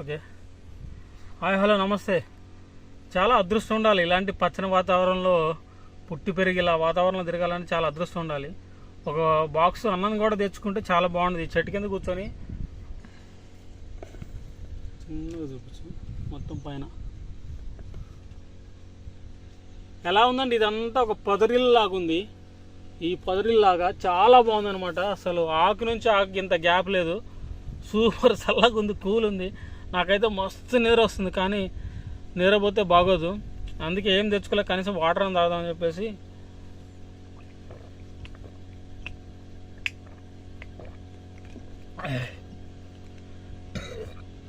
Okay. Hi hello నమస్తే. చాలా అదృష్టం ఉండాలి. ఇలాంటి పచ్చని వాతావరణంలో పుట్టి పెరిగి ఇలా వాతావరణంలో తిరగాలని చాలా అదృష్టం ఉండాలి. ఒక బాక్స్ అన్నం కూడా తెచ్చుకుంటే చాలా బాగుంటుంది చెట్టు కింద కూర్చొని చిన్నగా చూపించు. మొత్తం పైన. ఎలా ఉందండి? ఇదంతా ఒక పదరిల్లాగా లాగా ఉంది. ఈ పదరిల్లాగా చాలా బాగుందనమాట అసలు ఆకు నుంచి ఆకు ఇంత గ్యాప్ లేదు. సూపర్ చల్లగా ఉంది కూల్ ఉంది. నాకైతే మస్తు నిద్ర వస్తుంది కానీ నిద్రపోతే బాగోదు. అందుకే ఏం తెచ్చుకోలే కనీసం వాటర్ అని తాగుదామని చెప్పేసి.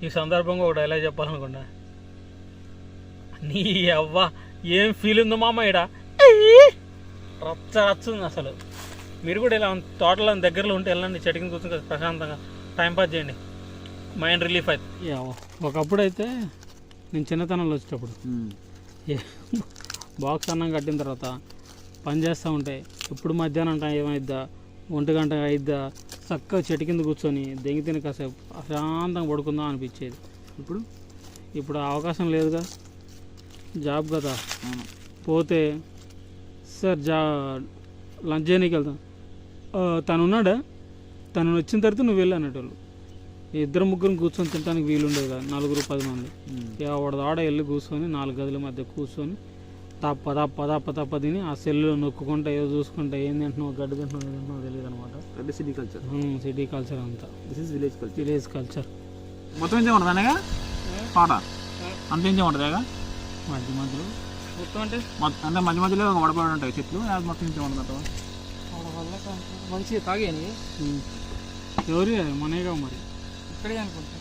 ఈ సందర్భంగా ఒక డైలాగ్ చెప్పాలనుకున్నా. నీ అవ్వ ఏం ఫీల్ ఉందో మామ ఇడ రచ్చ రచ్చ అసలు. మీరు కూడా ఇలా తోటలో దగ్గరలో ఉంటే వెళ్ళండి చెట్టుకి కూర్చొని ప్రశాంతంగా టైం పాస్ చేయండి. మైండ్ రిలీఫ్ అవుతుంది ఒకప్పుడు అయితే నేను చిన్నతనంలో వచ్చేటప్పుడు బాక్స్ అన్నం కట్టిన తర్వాత పని చేస్తూ ఉంటే ఇప్పుడు మధ్యాహ్నం టైం ఏమైద్దా ఒంటి గంట అయిద్దా చక్కగా చెట్టు కింద కూర్చొని దెంగి తిని కాసేపు ప్రశాంతంగా పడుకుందాం అనిపించేది. ఇప్పుడు ఇప్పుడు అవకాశం లేదుగా. జాబ్ కదా. పోతే సార్ జా లంచ్ చేయనీకి వెళ్తాం "ఆ, తను ఉన్నాడా తను వచ్చిన తర్వాత నువ్వు వెళ్ళి అనేటోళ్ళు ఇద్దరు ముగ్గురు కూర్చొని తినడానికి వీలు ఉండేది కదా నలుగురు పది మంది. ఎవడది ఆడ వెళ్ళి కూర్చొని నాలుగు గదుల మధ్య కూర్చొని తప్ప తప్ప తప్ప తప్ప తిని ఆ సెల్లు నొక్కుంటా ఏదో చూసుకుంటా ఏం తింటున్నావు? గడ్డి తింటున్నావు? ఏం తింటున్నావు? తెలియదు అనమాట. అంటే సిటీ కల్చర్ సిటీ కల్చర్ అంతా. This is village culture village culture మొత్తం ఇంతే ఉంటుంది అనగా పాట? అంత ఇంతే ఉంటుంది మధ్య మధ్యలో. మొత్తం అంటే? అంటే మధ్య మధ్యలో వడపడి ఉంటాయి చెట్లు అది మొత్తం ఉంటుంది అంట మంచిగా తాగేయండి. ఎవరి? మనేగా మరి. ఇక్కడే అనుకుంటా.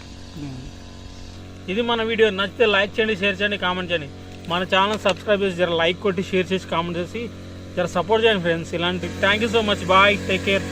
ఇది మన వీడియో. నచ్చితే లైక్ చేయండి షేర్ చేయండి కామెంట్ చేయండి. మన ఛానల్ సబ్స్క్రైబ్ చేసి జర లైక్ కొట్టి షేర్ చేసి కామెంట్ చేసి జర సపోర్ట్ చేయండి ఫ్రెండ్స్. ఇలాంటి thank you so much. Bye. Take care.